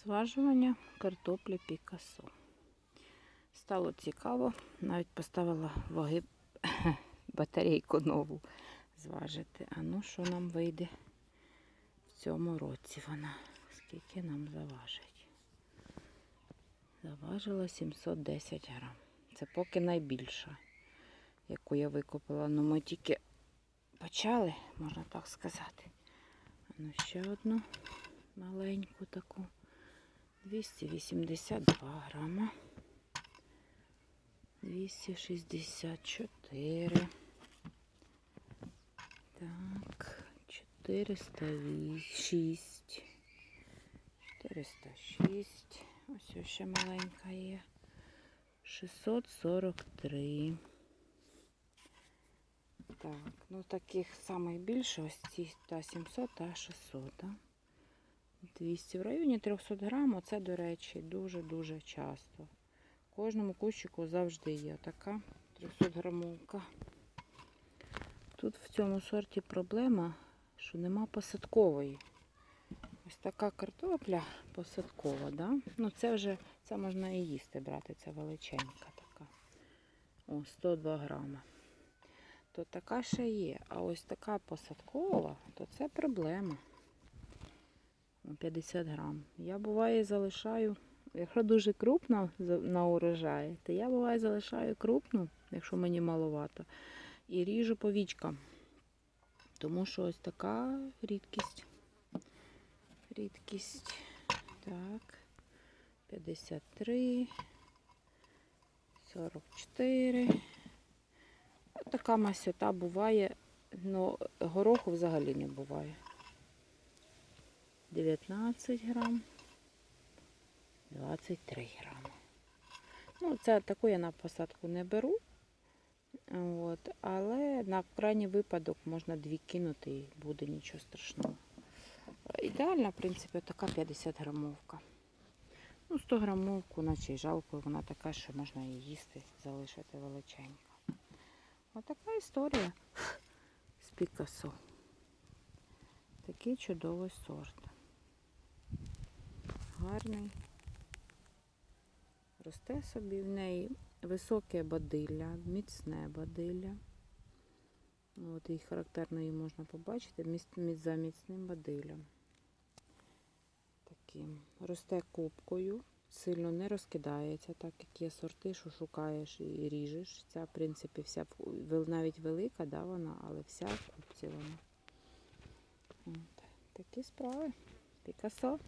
Зважування картоплі Пікасо. Стало цікаво, навіть поставила ваги батарейку нову зважити. А ну що нам вийде в цьому році вона? Скільки нам заважить? Заважила 710 грам. Це поки найбільша, яку я викупила. Ну ми тільки почали, можна так сказати. А ну ще одну маленьку таку. 282 грама. 264. Так, 406. 406. Ось ще маленька є. 643. Так, ну таких самих більше ось ці та 700 та 600. Да? 200 в районі 300 грам. Оце, до речі, дуже-дуже часто. В кожному кущику завжди є така 300 грамовка. Тут в цьому сорті проблема, що нема посадкової. Ось така картопля посадкова, да? Ну це вже це можна і їсти брати, це величенька така. О, 102 грама. То така ще є. А ось така посадкова, то це проблема. 50 грам. Я буває залишаю, якщо дуже крупна на урожаї, то я буває залишаю крупну, якщо мені маловато, і ріжу по вічкам. Тому що ось така рідкість. Рідкість. Так. 53. 44. Ось Така масота буває, але гороху взагалі не буває. 19 грам, 23 грами. Ну, це таку я на посадку не беру. От, але на крайній випадок можна дві кинути і буде нічого страшного. Ідеальна, в принципі, така 50 грамовка. Ну, 100 грамовку, наче й жалко, вона така, що можна її їсти, залишити величенька. Отака історія з Пікасо. Такий чудовий сорт. Гарний. Росте собі в неї високе бадилля, міцне бадилля. От і характерно її можна побачити за міцним бадиллям. Таким. Росте кубкою, сильно не розкидається, так як є сорти, що шукаєш і ріжеш. Ця, в принципі, вся навіть велика, да, вона, але вся в вона. От. Такі справи. Пікасо.